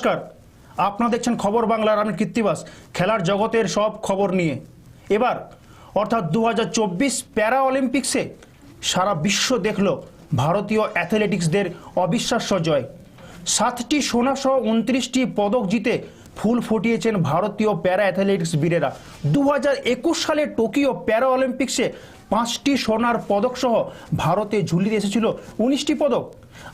নমস্কার। আপনারা দেখছেন খবর বাংলার, আমি কীর্তিবাস, খেলার জগতের সব খবর নিয়ে। এবার, অর্থাৎ দু হাজার চব্বিশ প্যারা অলিম্পিক্সে সারা বিশ্ব দেখল ভারতীয় অ্যাথলেটিক্সদের অবিশ্বাস্য জয়। সাতটি সোনাসহ উনত্রিশটি পদক জিতে ফুল ফুটিয়েছেন ভারতীয় প্যারা অ্যাথলেটিক্স বীরেরা। দু একুশ সালে টোকিও প্যারা অলিম্পিক্সে পাঁচটি সোনার পদকসহ ভারতে ঝুলিয়ে এসেছিল উনিশটি পদক।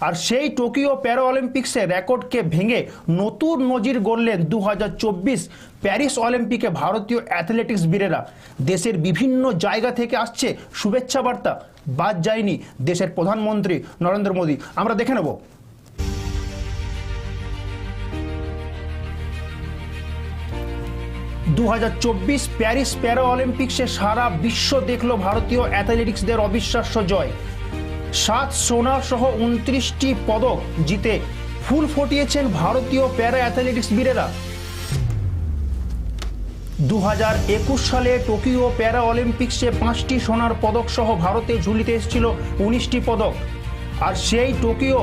আর সেই টোকিও প্যারা অলিম্পিক্সে রেকর্ডকে ভেঙে নতুন নজির গড়লেন দু হাজার চব্বিশ প্যারিস অলিম্পিকে ভারতীয় অ্যাথলেটিক্স বীরেরা। দেশের বিভিন্ন জায়গা থেকে আসছে শুভেচ্ছা বার্তা বাদ যায়নি দেশের প্রধানমন্ত্রী নরেন্দ্র মোদী। আমরা দেখে নেব। দু হাজার চব্বিশ প্যারিস প্যারা অলিম্পিক্সে সারা বিশ্ব দেখল ভারতীয় অ্যাথলেটিক্সদের অবিশ্বাস্য জয়। সাত সোনা সহ উনত্রিশটি পদক জিতে ফুল ফুটিয়েছেন ভারতীয় প্যারা অ্যাথলেটিক্স বীরেরা। দু হাজার একুশ সালে টোকিও প্যারা অলিম্পিক্সে পাঁচটি সোনার পদক সহ ভারতে ঝুলিতে এসেছিল উনিশটি পদক। আর সেই টোকিও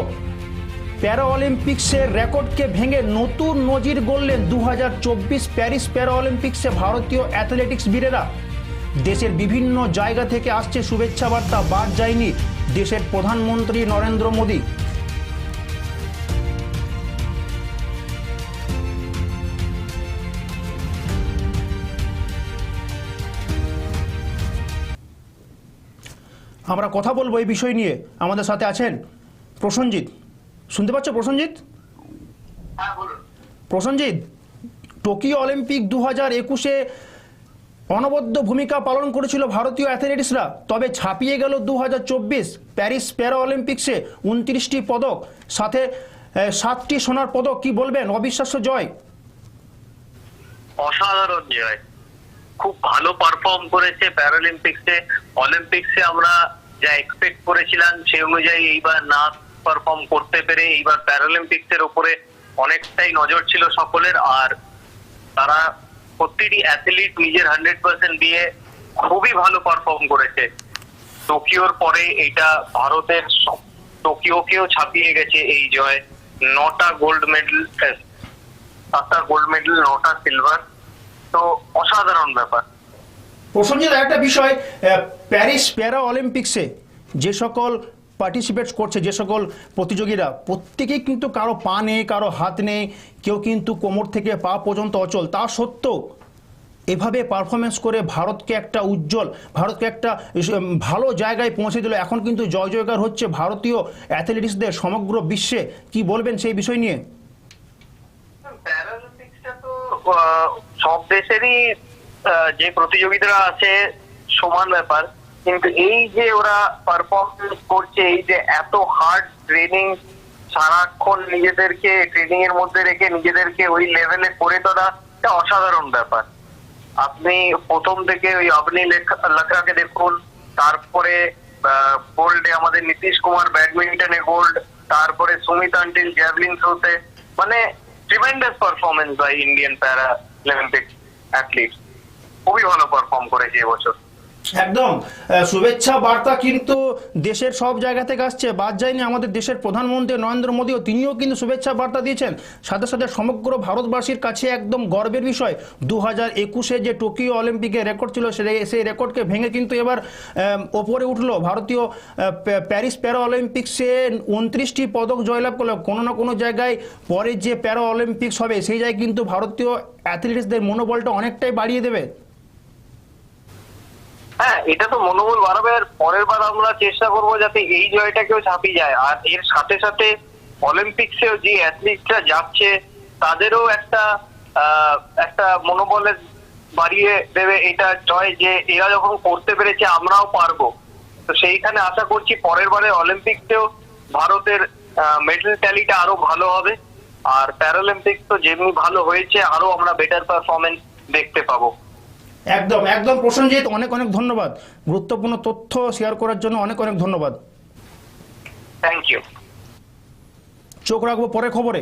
প্যারা অলিম্পিক্সের রেকর্ডকে ভেঙে নতুন নজির গড়লেন দু হাজার চব্বিশ প্যারিস প্যারা অলিম্পিক্সে ভারতীয় অ্যাথলেটিক্স বীরেরা। দেশের বিভিন্ন জায়গা থেকে আসছে শুভেচ্ছা বার্তা বাদ যায়নি দেশের প্রধানমন্ত্রী নরেন্দ্র মোদী। আমরা কথা বলব এই বিষয় নিয়ে। আমাদের সাথে আছেন প্রসঞ্জিৎ। শুনতে পাচ্ছ প্রসঞ্জিৎ? হ্যাঁ প্রসঞ্জিৎ টোকিও অলিম্পিক দু হাজার একুশে অনবদ্য ভূমিকা পালন করেছিল ভারতীয় অ্যাথলেটিক্সরা তবে ছাপিয়ে গেল দু হাজার চব্বিশ প্যারিস প্যারা অলিম্পিক্সে উনত্রিশটি পদক। সাথে সাতটি সোনার পদক। কি বলবেন? অবিশ্বাস্য জয়। অসাধারণ জয়। খুব ভালো পারফর্ম করেছে প্যারালিম্পিক্সে অলিম্পিক্সে আমরা যা এক্সপেক্ট করেছিলাম সেই অনুযায়ী এইবার না পারফর্ম করতে পেরে এইবার প্যারালিম্পিক্সের উপরে অনেকটাই নজর ছিল সকলের। আর তারা প্রতিটি অ্যাথলিট নিজের হান্ড্রেড পার্সেন্ট দিয়ে খুবই ভালো পারফর্ম করেছে। টোকিওর পরে এটা ভারতের সব- টোকিওকেও ছাপিয়ে গেছে এই জয়। নটা গোল্ড মেডেল সাতটা গোল্ড মেডেল নটা সিলভার তো অসাধারণ ব্যাপার। প্রসঞ্জিত একটা বিষয় আহ, প্যারিস প্যারা অলিম্পিক্সে যে সকল পার্টিসিপেট করছে যে সকল প্রতিযোগীরা। প্রত্যেকেই কিন্তু কারও পা নেই, কারও হাত নেই, কেউ কিন্তু কোমর থেকে পা পর্যন্ত অচল। তা সত্ত্বেও এভাবে পারফরমেন্স করে ভারতকে একটা উজ্জ্বল, ভারতকে একটা ভালো জায়গায় পৌঁছে দিল। এখন কিন্তু জয় জয়কার হচ্ছে ভারতীয় অ্যাথলেটিক্সদের সমগ্র বিশ্বে। কি বলবেন সেই বিষয় নিয়ে? সব দেশেরই যে প্রতিযোগিতারা আছে, সমান ব্যাপার। কিন্তু এই যে ওরা পারফরমেন্স করছে, এই যে এত হার্ড ট্রেনিং সারাক্ষণ নিজেদেরকে ট্রেনিং এর মধ্যে রেখে নিজেদেরকে ওই লেভেলে করে তোলা, এটা অসাধারণ ব্যাপার। আপনি প্রথম থেকে ওই অবনি লেখাকে দেখুন, তারপরে গোল্ডে আমাদের নীতিশ কুমার ব্যাডমিন্টনে গোল্ড তারপরে সুমিত আন্টিল জ্যাভলিন থ্রোতে মানে tremendous performance by Indian para Olympic athlete খুবই ভালো পারফর্ম করেছে এবছর। একদম। শুভেচ্ছা বার্তা কিন্তু দেশের সব জায়গা থেকে আসছে। বাদ যায়নি আমাদের দেশের প্রধানমন্ত্রী নরেন্দ্র মোদীও, তিনিও কিন্তু শুভেচ্ছা বার্তা দিয়েছেন। সাথে সাথে সমগ্র ভারতবাসীর কাছে একদম গর্বের বিষয় দু হাজার একুশে যে টোকিও অলিম্পিকে রেকর্ড ছিল সেই- রেকর্ডকে ভেঙে কিন্তু এবার ওপরে উঠল ভারতীয় প্যারিস প্যারা অলিম্পিক্সে উনত্রিশটি পদক জয়লাভ করল। কোনো না কোনো জায়গায় পরে যে প্যারা অলিম্পিক্স হবে, সেই জায়গায় কিন্তু ভারতীয় অ্যাথলেটিক্সদের মনোবলটা অনেকটাই বাড়িয়ে দেবে। হ্যাঁ এটা তো মনোবল বাড়াবে, আর পরের বার আমরা চেষ্টা করব যাতে এই জয়টাকেও ছাপিয়ে যায়। আর এর সাথে সাথে অলিম্পিক্সেও যে অ্যাথলিটরা যাচ্ছে, তাদেরও একটা একটা মনোবলের বাড়িয়ে দেবে এটা জয় যে এরা যখন করতে পেরেছে, আমরাও পারব। তো সেইখানে আশা করছি পরের বারে অলিম্পিক্সেও ভারতের মেডেল ট্যালিটা আরও ভালো হবে। আর প্যারালিম্পিক্স তো যেমনি ভালো হয়েছে, আরও আমরা বেটার পারফরমেন্স দেখতে পাবো। একদম একদম প্রসঞ্জিৎ অনেক অনেক ধন্যবাদ। গুরুত্বপূর্ণ তথ্য শেয়ার করার জন্য অনেক অনেক ধন্যবাদ। থ্যাংক ইউ চোখ রাখব পরে খবরে।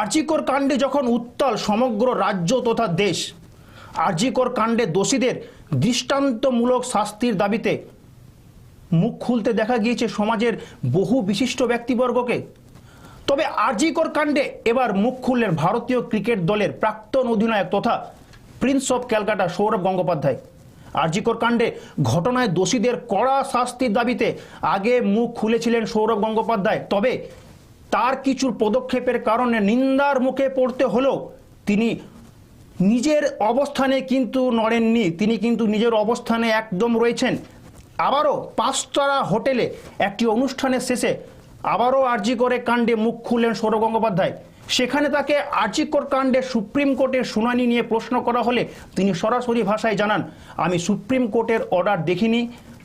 আরজিকর কাণ্ডে যখন উত্তাল সমগ্র রাজ্য তথা দেশ আরজিকর কাণ্ডে দোষীদের দৃষ্টান্তমূলক শাস্তির দাবিতে মুখ খুলতে দেখা গিয়েছে সমাজের বহু বিশিষ্ট ব্যক্তিবর্গকে। তবে আরজিকর কাণ্ডে এবার মুখ খুললেন ভারতীয় ক্রিকেট দলের প্রাক্তন অধিনায়ক তথা prince of Calcutta Sourav Gangopadhyay. RG Kar কাণ্ডে ঘটনায় দোষীদের কড়া শাস্তির দাবিতে আগে মুখ খুলেছিলেন সৌরভ গঙ্গোপাধ্যায়। তবে তার কিছু পদক্ষেপের কারণে নিন্দার মুখে পড়তে হলেও তিনি নিজের অবস্থানে কিন্তু নড়েননি। তিনি কিন্তু নিজের অবস্থানে একদম রয়েছেন। আবারও পাঁচতারা হোটেলে একটি অনুষ্ঠানের শেষে আবারও আরজিকরে কাণ্ডে মুখ খুললেন সৌরভ গঙ্গোপাধ্যায়। সেখানে তাকে আরজিকর কাণ্ডে সুপ্রিম কোর্টের শুনানি নিয়ে প্রশ্ন করা হলে তিনি সরাসরি ভাষায় জানান, আমি সুপ্রিম কোর্টের অর্ডার দেখিনি,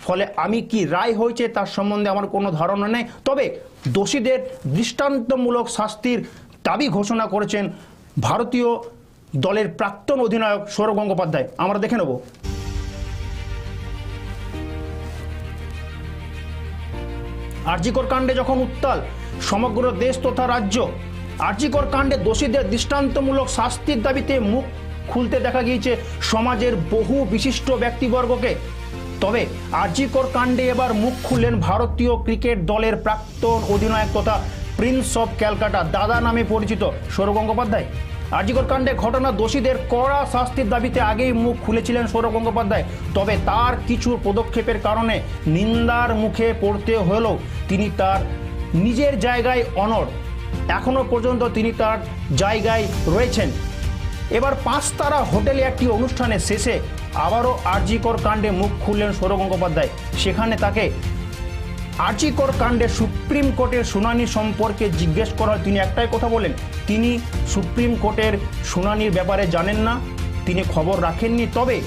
ফলে আমি কি রায় হয়েছে তার সম্বন্ধে আমার কোনো ধারণা নেই তবে দোষীদের দৃষ্টান্তমূলক শাস্তির দাবি ঘোষণা করেছেন ভারতীয় দলের প্রাক্তন অধিনায়ক সৌরভ গঙ্গোপাধ্যায়। আমরা দেখে নেব। আরজিকর কাণ্ডে যখন উত্তাল, সমগ্র দেশ তথা রাজ্য আরজিকর কাণ্ডে দোষীদের দৃষ্টান্তমূলক শাস্তির দাবিতে মুখ খুলতে দেখা গিয়েছে সমাজের বহু বিশিষ্ট ব্যক্তিবর্গকে। তবে আরজিকর কাণ্ডে এবার মুখ খুললেন ভারতীয় ক্রিকেট দলের প্রাক্তন অধিনায়ক তথা প্রিন্স অফ ক্যালকাটা দাদা নামে পরিচিত সৌরভ গঙ্গোপাধ্যায়। আরজিকর কাণ্ডে ঘটনা দোষীদের কড়া শাস্তির দাবিতে আগেই মুখ খুলেছিলেন সৌরভ গঙ্গোপাধ্যায়। তবে তার কিছু পদক্ষেপের কারণে নিন্দার মুখে পড়তে হলেও তিনি তার নিজের জায়গায় অনড় এখনও পর্যন্ত তিনি তার জায়গায় রয়েছেন। এবার পাঁচতারা হোটেলে একটি অনুষ্ঠানের শেষে আবারও আরজিকর কাণ্ডে মুখ খুললেন সৌরভ গঙ্গোপাধ্যায়। সেখানে তাকে আর্চিকর কাণ্ডে সুপ্রিম কোর্টের শুনানি সম্পর্কে জিজ্ঞেস করার তিনি একটাই কথা বলেন, তিনি সুপ্রিম কোর্টের শুনানির ব্যাপারে জানেন না, তিনি খবর রাখেননি, তবে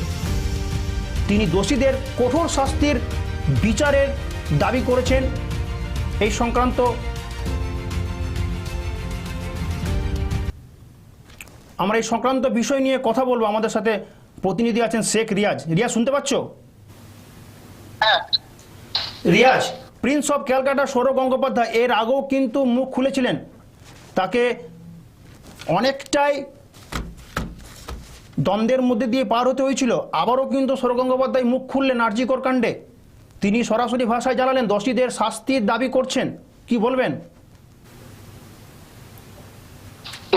তিনি দোষীদের কঠোর শাস্তির বিচারের দাবি করেছেন। এই সংক্রান্ত আমরা এই সংক্রান্ত বিষয় নিয়ে কথা বলব। আমাদের সাথে প্রতিনিধি আছেন শেখ রিয়াজ। রিয়াজ শুনতে পাচ্ছ? হ্যাঁ। Riaz prince of Calcutta Sourav Gangopadhyay এর আগেও কিন্তু মুখ খুলেছিলেন। তাকে অনেকটাই দ্বন্দ্বের মধ্যে দিয়ে পার হতে হয়েছিল। আবারও কিন্তু সৌরভ গঙ্গোপাধ্যায় মুখ খুললেন আরজিকর কাণ্ডে। তিনি সরাসরি ভাষায় জানালেন দোষীদের শাস্তির দাবি করছেন। কি বলবেন?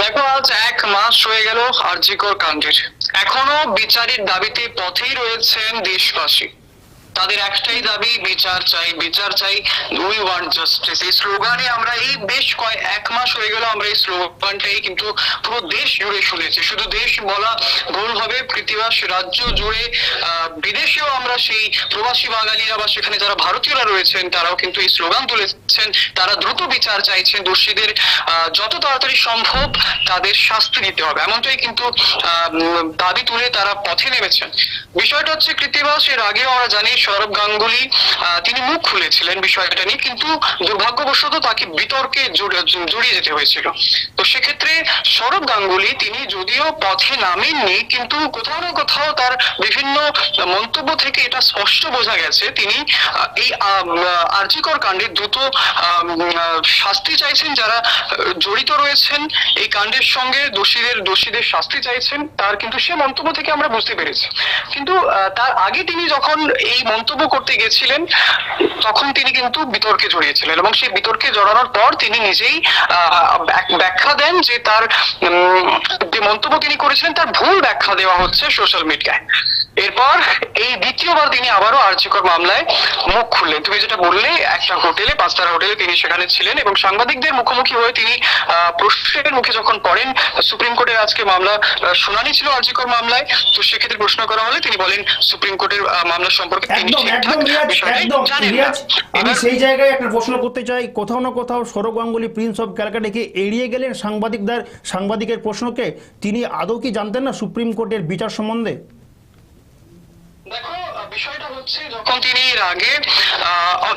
দেখো আজ এক মাস হয়ে গেল আরজিকর কাণ্ডের। এখনও বিচারের দাবিতে পথেই রয়েছেন দেশবাসী। তাদের একটাই দাবি, বিচার চাই বিচার চাই উই ওয়ান্ট জাস্টিস এই স্লোগানে আমরা এই বেশ কয় এক মাস হয়ে গেল আমরা এই স্লোগানটাই কিন্তু পুরো দেশ জুড়ে শুনেছি। শুধু দেশ বলা ভুল হবে পৃথিবাস রাজ্য জুড়ে বিদেশেও আমরা সেই প্রবাসী বাঙালিরা বা সেখানে যারা ভারতীয়রা রয়েছেন, তারাও কিন্তু এই স্লোগান তুলেছেন। তারা দ্রুত বিচার চাইছেন, দোষীদের যত তাড়াতাড়ি সম্ভব তাদের শাস্তি দিতে হবে। এমনটাই কিন্তু দাবি তুলে তারা পথে নেমেছেন। বিষয়টা হচ্ছে কৃতিবাস এর আগেও আমরা জানি সৌরভ গাঙ্গুলি তিনি মুখ খুলেছিলেন বিষয়টা নিয়ে, কিন্তু দুর্ভাগ্যবশত তাকে বিতর্কে জড়িয়ে যেতে হয়েছিল। তো সেক্ষেত্রে সৌরভ গাঙ্গুলি, তিনি যদিও পথে নামেননি, কিন্তু কোথাও না কোথাও তার বিভিন্ন মন্তব্য থেকে এটা স্পষ্ট বোঝা গেছে। তিনি এই আর্জিকর কাণ্ডে দ্রুত শাস্তি চাইছেন, যারা জড়িত রয়েছেন, এই কাণ্ডের সঙ্গে দোষীদের দোষীদের শাস্তি চাইছেন, তার কিন্তু সে মন্তব্য থেকে আমরা বুঝতে পেরেছি। কিন্তু তার আগে তিনি যখন এই মন্তব্য করতে গেছিলেন, তখন তিনি কিন্তু বিতর্কে জড়িয়েছিলেন এবং সেই বিতর্কে জড়ানোর পর তিনি নিজেই ব্যাখ্যা দেন যে তার যে মন্তব্য তিনি করেছিলেন, তার ভুল ব্যাখ্যা দেওয়া হচ্ছে সোশ্যাল মিডিয়ায় এরপর এই দ্বিতীয়বার তিনি আবারও আর্যকর মামলায় মুখ খুললেন। তুমি যেটা বললে একটা হোটেলে পাঁচতারা হোটেলে তিনি সেখানে ছিলেন এবং সাংবাদিকদের মুখোমুখি হয়ে তিনি প্রশ্নের মুখে যখন পড়েন সুপ্রিম কোর্টের আজকে মামলা শুনানি ছিল আর্যকর মামলায় তো সেক্ষেত্রে প্রশ্ন করা হলে তিনি বলেন সুপ্রিম কোর্টের মামলা সম্পর্কে তিনি আমি সেই জায়গায় একটা প্রশ্ন করতে চাই। কোথাও না কোথাও সৌরভ গাঙ্গুলি প্রিন্স অফ ক্যালকাটাকে এড়িয়ে গেলেন সাংবাদিকদের সাংবাদিকের প্রশ্নকে? তিনি আদৌ কি জানতেন না সুপ্রিম কোর্টের বিচার সম্বন্ধে? দেখো বিষয়টা আগে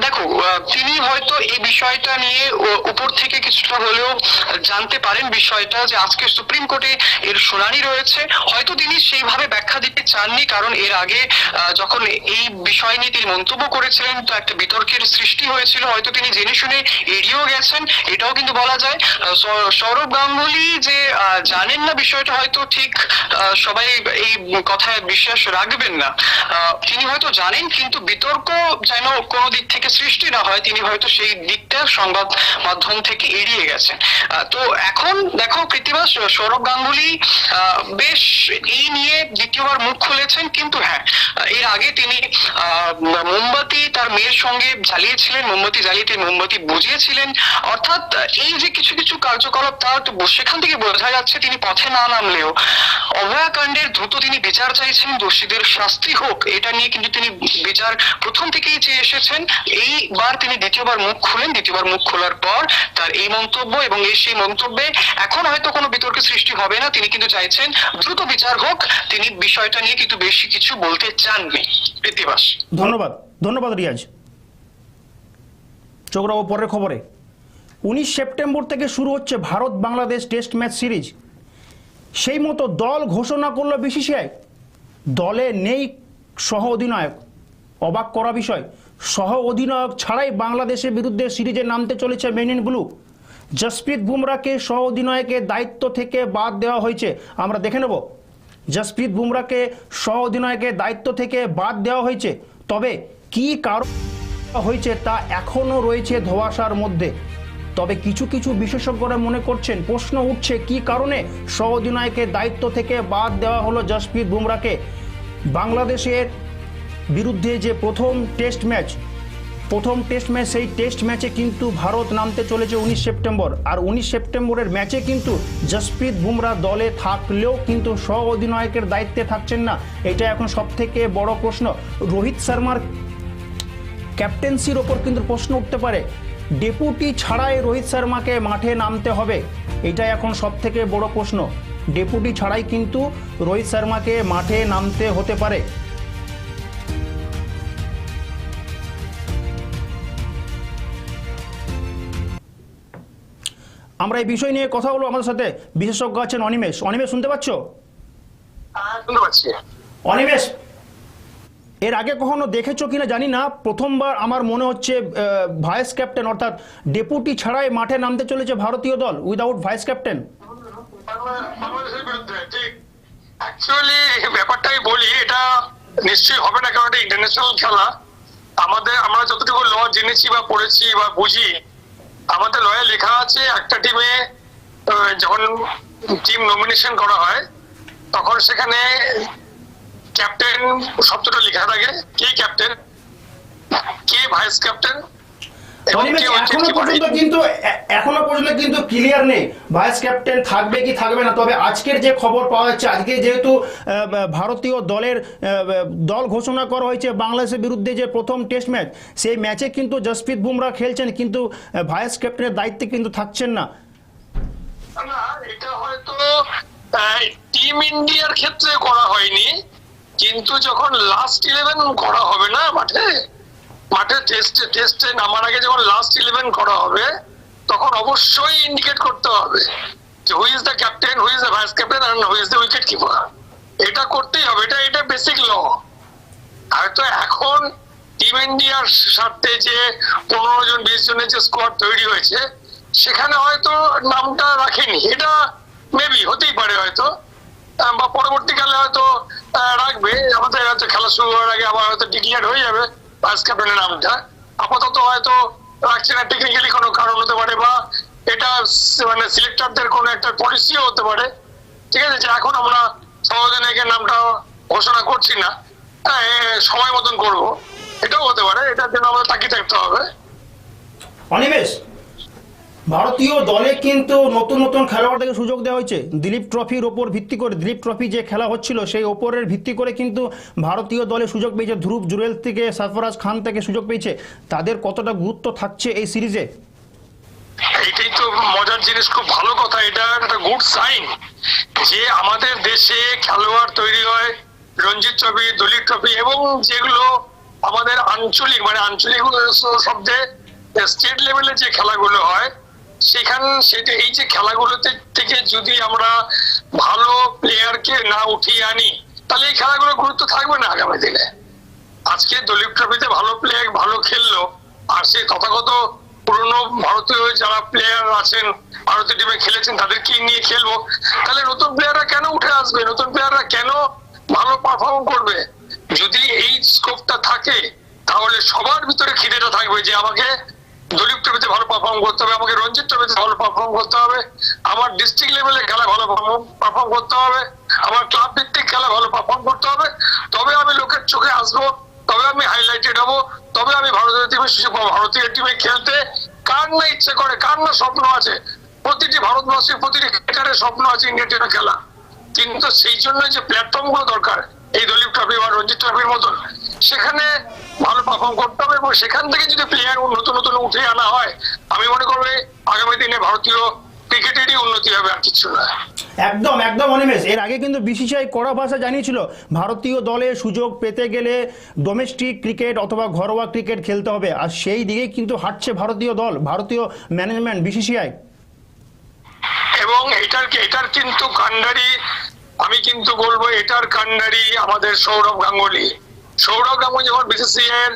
দেখো তিনি হয়তো এই বিষয়টা নিয়ে উপর থেকে কিছুটা হলেও জানতে পারেন বিষয়টা যে আজকে সুপ্রিম কোর্টে এর শুনানি রয়েছে। হয়তো তিনি সেইভাবে ব্যাখ্যা দিতে চাননি, কারণ এর আগে যখন এই বিষয় নিয়ে তিনি মন্তব্য করেছিলেন, তো একটা বিতর্কের সৃষ্টি হয়েছিল। হয়তো তিনি জেনে শুনে এড়িয়েও গেছেন, এটাও কিন্তু বলা যায়। সৌরভ গাঙ্গুলি যে জানেন না বিষয়টা, হয়তো ঠিক সবাই এই কথায় বিশ্বাস রাখবেন না। তিনি হয়তো জানেন কিন্তু বিতর্ক যেন কোনো দিক থেকে সৃষ্টি না হয়, তিনি হয়তো সেই দিকটা সংবাদ মাধ্যম থেকে এড়িয়ে গেছেন। তো এখন দেখো কৃতিবাস সৌরভ গাঙ্গুলি বেশ এই নিয়ে দ্বিতীয়বার মুখ খুলেছেন, কিন্তু হ্যাঁ এর আগে তিনি মোমবাতি তার মেয়ের সঙ্গে জ্বালিয়েছিলেন, মোমবাতি জ্বালিয়ে তিনি মোমবাতি বুঝিয়েছিলেন। অর্থাৎ এই যে কিছু কিছু কার্যকলাপ তার সেখান থেকে বোঝা যাচ্ছে তিনি পথে না নামলেও। অভয়াকাণ্ডের দ্রুত তিনি বিচার চাইছেন, দোষীদের শাস্তি হোক, এটা নিয়ে কিন্তু তিনি বিচার প্রথম থেকেই চেয়ে এসেছেন। এইবার তিনি দ্বিতীয়বার মুখ খুলেন। দ্বিতীয়বার মুখ খোলার পর তার এই মন্তব্য এবং এই সেই মন্তব্যে এখন হয়তো কোনো বিতর্কের সৃষ্টি হবে না। তিনি কিন্তু চাইছেন দ্রুত বিচার হোক। তিনি বিষয়টা নিয়ে কিন্তু বেশি কিছু বলতে চাননি। ইতিবাস ধন্যবাদ। ধন্যবাদ, রিয়াজ। চোখ রাখব পরের খবরে। উনিশ সেপ্টেম্বর থেকে শুরু হচ্ছে Bharat Bangladesh test match series. সেই মতো দল ঘোষণা করল বিসিসিআই। দলে নেই সহ অধিনায়ক অবাক করা বিষয়। সহ অধিনায়ক ছাড়াই বাংলাদেশের বিরুদ্ধে সিরিজে নামতে চলেছে মেন ইন ব্লু জসপ্রীত বুমরাকে সহ অধিনায়কের দায়িত্ব থেকে বাদ দেওয়া হয়েছে। আমরা দেখে নেব। জসপ্রীত বুমরাকে সহ অধিনায়কের দায়িত্ব থেকে বাদ দেওয়া হয়েছে। তবে কি কারণ হয়েছে তা এখনও রয়েছে ধোয়াশার মধ্যে। তবে কিছু কিছু বিশেষজ্ঞরা মনে করছেন, প্রশ্ন উঠছে কি কারণে সহ অধিনায়কের দায়িত্ব থেকে বাদ দেওয়া হলো জসপ্রীত বুমরাকে বাংলাদেশের বিরুদ্ধে যে প্রথম টেস্ট ম্যাচ, প্রথম টেস্ট ম্যাচ, সেই টেস্ট ম্যাচে কিন্তু ভারত নামতে চলেছে উনিশ সেপ্টেম্বর। আর উনিশ সেপ্টেম্বরের ম্যাচে কিন্তু জসপ্রীত বুমরা দলে থাকলেও কিন্তু সহ অধিনায়কের দায়িত্বে থাকছেন না। এটা এখন সব থেকে বড় প্রশ্ন। রোহিত শর্মার ক্যাপ্টেন্সির ওপর কিন্তু প্রশ্ন উঠতে পারে। ডেপুটি ছাড়াই রোহিত শর্মাকে মাঠে নামতে হবে এটা এখন সব থেকে বড় প্রশ্ন। ডেপুটি ছাড়াই কিন্তু রোহিত শর্মাকে মাঠে নামতে হতে পারে। আমরা এই বিষয় নিয়ে কথা বলব আমাদের সাথে বিশেষজ্ঞ আছেন অনিমেষ। অনিমেষ শুনতে পাচ্ছ? শুনতে পাচ্ছি। অনিমেষ এর আগে কখনো দেখেছ কিনা জানি না প্রথমবার আমার মনে হচ্ছে ভাইস ক্যাপ্টেন অর্থাৎ ডেপুটি ছাড়াই মাঠে নামতে চলেছে ভারতীয় দল উইদাউট ভাইস ক্যাপ্টেন অ্যাকচুয়ালি ব্যাপারটাই বলি এটা নিশ্চয়ই হবে না কারণ এটা ইন্টারন্যাশনাল খেলা। আমাদের আমরা যতটুকু ল জেনেছি বা পড়েছি বা বুঝি আমাদের লয়ে লেখা আছে, একটা টিমে যখন টিম নমিনেশন করা হয়, তখন সেখানে ক্যাপ্টেন শব্দটা লেখা থাকে। কে ক্যাপ্টেন কে ভাইস ক্যাপ্টেন এবং অনিমেষ কে হচ্ছে এখনও পর্যন্ত কিন্তু এখনও পর্যন্ত কিন্তু ক্লিয়ার নেই। ভাইস ক্যাপ্টেন থাকবে কি থাকবে না তবে আজকের যে খবর পাওয়া যাচ্ছে আজকে যেহেতু ভারতীয় দলের দল ঘোষণা করা হয়েছে বাংলাদেশের বিরুদ্ধে যে প্রথম টেস্ট ম্যাচ সেই ম্যাচে কিন্তু জসপ্রীত বুমরা খেলছেন কিন্তু আহ, ভাইস ক্যাপ্টেনের দায়িত্বে কিন্তু থাকছেন না। না এটা হয়তো টিম ইন্ডিয়ার ক্ষেত্রে করা হয়নি কিন্তু যখন লাস্ট ইলেভেন করা হবে না মাঠে মাঠে টেস্টে টেস্টে নামার আগে যখন লাস্ট ইলেভেন করা হবে, তখন অবশ্যই ইন্ডিকেট করতে হবে যে who is the captain who is the vice captain and who is the wicket keeper এটা করতেই হবে, এটা এটা বেসিক ল হয়তো এখন টিম ইন্ডিয়ার স্বার্থে যে পনেরো জন, বিশ জনের যে স্কোয়াড তৈরি হয়েছে, সেখানে হয়তো নামটা রাখেনি। এটা মেবি হতেই পারে হয়তো। বা পরবর্তীকালে হয়তো রাখবে। আমাদের হয়তো খেলা শুরু হওয়ার আগে আবার হয়তো ডিক্লেয়ার হয়ে যাবে। ভাইস ক্যাপ্টেনের নামটা আপাতত হয়তো রাখছে না টেকনিক্যালি কোনো কারণ হতে পারে বা এটা মানে সিলেক্টরদের কোনো একটা পলিসিও হতে পারে। ঠিক আছে যে এখন আমরা সহজনায়কের নামটা ঘোষণা করছি না। হ্যাঁ, সময় মতন করব। এটাও হতে পারে এটার জন্য আমাদের তাকিয়ে থাকতে হবে। ভারতীয় দলে কিন্তু নতুন নতুন খেলোয়াড়দেরকে সুযোগ দেওয়া হয়েছে। দিলীপ ট্রফির ওপর ভিত্তি করে দিলীপ ট্রফি যে খেলা হচ্ছিল, সেই ওপরের ভিত্তি করে কিন্তু ভারতীয় দলে সুযোগ পেয়েছে ধ্রুব জুরেল থেকে সরফরাজ খান থেকে সুযোগ পেয়েছে। তাদের কতটা গুরুত্ব থাকছে এই সিরিজে? এটাই তো মজার জিনিস, খুব ভালো কথা। এটা একটা গুড সাইন যে আমাদের দেশে খেলোয়াড় তৈরি হয়। রঞ্জিত ট্রফি দলীপ ট্রফি এবং যেগুলো আমাদের আঞ্চলিক মানে আঞ্চলিক শব্দে স্টেট লেভেলে যে খেলাগুলো হয় সেখান সেটা এই যে খেলাগুলোতে থেকে যদি আমরা ভালো প্লেয়ারকে না উঠিয়ে আনি, তাহলে এই খেলাগুলো গুরুত্ব থাকবে না আগামী দিনে। আজকে দলীপ ট্রফিতে ভালো প্লেয়ার ভালো খেললো, আর সে তথাগত পুরনো ভারতীয় যারা প্লেয়ার আছেন, ভারতীয় টিমে খেলেছেন, তাদেরকে নিয়ে খেলব। তাহলে নতুন প্লেয়াররা কেন উঠে আসবে? নতুন প্লেয়াররা কেন ভালো পারফর্ম করবে? যদি এই স্কোপটা থাকে, তাহলে সবার ভিতরে খিদেটা থাকবে যে আমাকে দলীপ ট্রফিতে ভালো পারফর্ম করতে হবে, আমাকে রঞ্জিত ট্রফিতে ভালো পারফর্ম করতে হবে, আমার ডিস্ট্রিক্ট লেভেলে খেলা ভালো পারফর্ম করতে হবে, আমার ক্লাব ভিত্তিক খেলা ভালো পারফর্ম করতে হবে, তবে আমি লোকের চোখে আসব, তবে আমি হাইলাইটেড হব, তবে আমি ভারতীয় টিমে সুযোগ পাবো ভারতীয় টিমে খেলতে কার না ইচ্ছে করে, কার না স্বপ্ন আছে? প্রতিটি ভারতবাসীর, প্রতিটি ক্রিকেটারের স্বপ্ন আছে ইন্ডিয়া টিমে খেলা। কিন্তু সেই জন্য যে প্ল্যাটফর্মগুলো দরকার, এই দলীপ ট্রফি বা রঞ্জিত ট্রফির মতন সেখানে ভালো পারফর্ম করতে হবে এবং সেখান থেকে যদি প্লেয়ার নতুন নতুন উঠে আনা হয় আমি মনে করব আগামী দিনে ভারতীয় ক্রিকেটেরই উন্নতি হবে আর কিছু না। একদম একদম অনিমেষ। এর আগে কিন্তু বিসিসিআই কড়া ভাষা জানিয়েছিল ভারতীয় দলে সুযোগ পেতে গেলে ডোমেস্টিক ক্রিকেট অথবা ঘরোয়া ক্রিকেট খেলতে হবে। আর সেই দিকেই কিন্তু হাঁটছে ভারতীয় দল ভারতীয় ম্যানেজমেন্ট বিসিসিআই এবং এটার এটার কিন্তু কান্ডারি আমি কিন্তু বলব এটার কান্ডারি আমাদের সৌরভ গাঙ্গুলি। সৌরভ গাঙ্গুলি যখন বিসিসিআই এর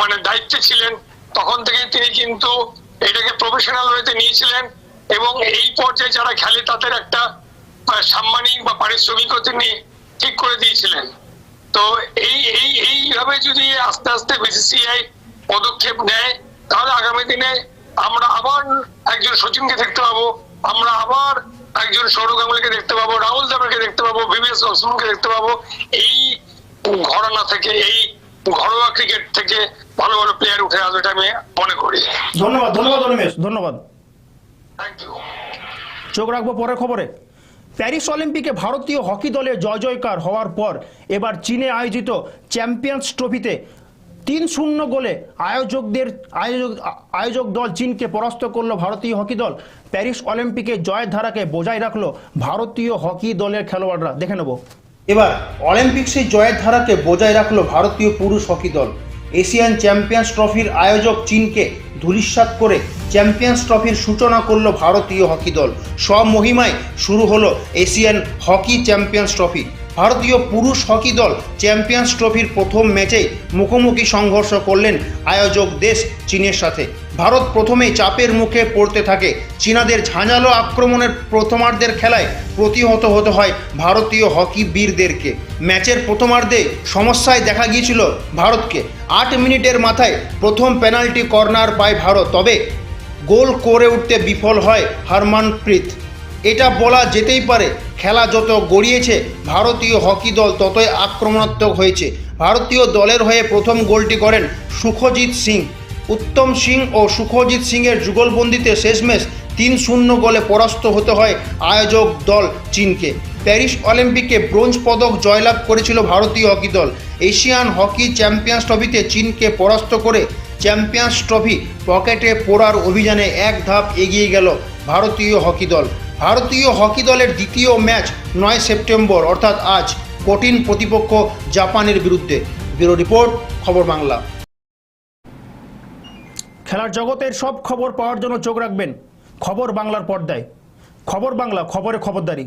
মানে দায়িত্বে ছিলেন, তখন থেকে তিনি কিন্তু এটাকে প্রফেশনাল ওয়েতে নিয়েছিলেন এবং এই পর্যায়ে যারা খেলে তাদের একটা সাম্মানিক বা পারিশ্রমিকও তিনি ঠিক করে দিয়েছিলেন। তো এই এই, এইভাবে যদি আস্তে আস্তে বিসিসিআই পদক্ষেপ নেয়, তাহলে আগামী দিনে আমরা আবার একজন সচিনকে দেখতে পাবো, আমরা আবার একজন সৌরভ গাঙ্গুলিকে দেখতে পাবো, রাহুল দ্রাবিড়কে দেখতে পাবো ভিভিএস লক্ষ্মণকে দেখতে পাবো। এই ঘরানা থেকে এই ঘরোয়া ক্রিকেট থেকে ভালো ভালো প্লেয়ার উঠে আসবে এটা আমি মনে করি। ধন্যবাদ ধন্যবাদ অনিমেষ ধন্যবাদ। থ্যাংক ইউ চোখ রাখব পরের খবরে। প্যারিস অলিম্পিকে ভারতীয় হকি দলের জয় জয়কার হওয়ার পর এবার চীনে আয়োজিত চ্যাম্পিয়ন্স ট্রফিতে তিন শূন্য গোলে আয়োজকদের আয়োজক আয়োজক দল চীনকে পরাস্ত করল ভারতীয় হকি দল। প্যারিস অলিম্পিকে জয়ের ধারাকে বজায় রাখল ভারতীয় হকি দলের খেলোয়াড়রা। দেখে নেব। এবার অলিম্পিক্সে জয়ের ধারাকে বজায় রাখল ভারতীয় পুরুষ হকি দল। এশিয়ান চ্যাম্পিয়ন্স ট্রফির আয়োজক চীনকে ধূলিসাৎ করে চ্যাম্পিয়ন্স ট্রফির সূচনা করল ভারতীয় হকি দল। সব মহিমায় শুরু হলো এশিয়ান হকি চ্যাম্পিয়ন্স ট্রফি। ভারতীয় পুরুষ হকি দল চ্যাম্পিয়ন্স ট্রফির প্রথম ম্যাচেই মুখোমুখি সংঘর্ষ করলেন আয়োজক দেশ চীনের সাথে। ভারত প্রথমেই চাপের মুখে পড়তে থাকে। চীনাদের ঝাঁঝালো আক্রমণের প্রথমার্ধের খেলায় প্রতিহত হতে হয় ভারতীয় হকি বীরদেরকে। ম্যাচের প্রথমার্ধে সমস্যায় দেখা গিয়েছিল ভারতকে। আট মিনিটের মাথায় প্রথম পেনাল্টি কর্নার পায় ভারত, তবে গোল করে উঠতে বিফল হয় হারমানপ্রীত। এটা বলা যেতেই পারে, খেলা যত গড়িয়েছে, ভারতীয় হকি দল ততই আক্রমণাত্মক হয়েছে। ভারতীয় দলের হয়ে প্রথম গোলটি করেন সুখজিৎ সিং। উত্তম সিং ও সুখজিৎ সিংয়ের যুগলবন্দিতে শেষমেশ তিন শূন্য গোলে পরাস্ত হতে হয় আয়োজক দল চীনকে। প্যারিস অলিম্পিকে ব্রোঞ্জ পদক জয়লাভ করেছিল ভারতীয় হকি দল। এশিয়ান হকি চ্যাম্পিয়ন্স ট্রফিতে চীনকে পরাস্ত করে চ্যাম্পিয়ন্স ট্রফি পকেটে পোড়ার অভিযানে এক ধাপ এগিয়ে গেল ভারতীয় হকি দল। ভারতীয় হকি দলের দ্বিতীয় ম্যাচ নয় সেপ্টেম্বর, অর্থাৎ আজ কঠিন প্রতিপক্ষ জাপানের বিরুদ্ধে। ব্যুরো রিপোর্ট, খবর বাংলা। খেলার জগতের সব খবর পাওয়ার জন্য চোখ রাখবেন। খবর বাংলার পর্দায়। খবর বাংলা, খবরে খবরদারি।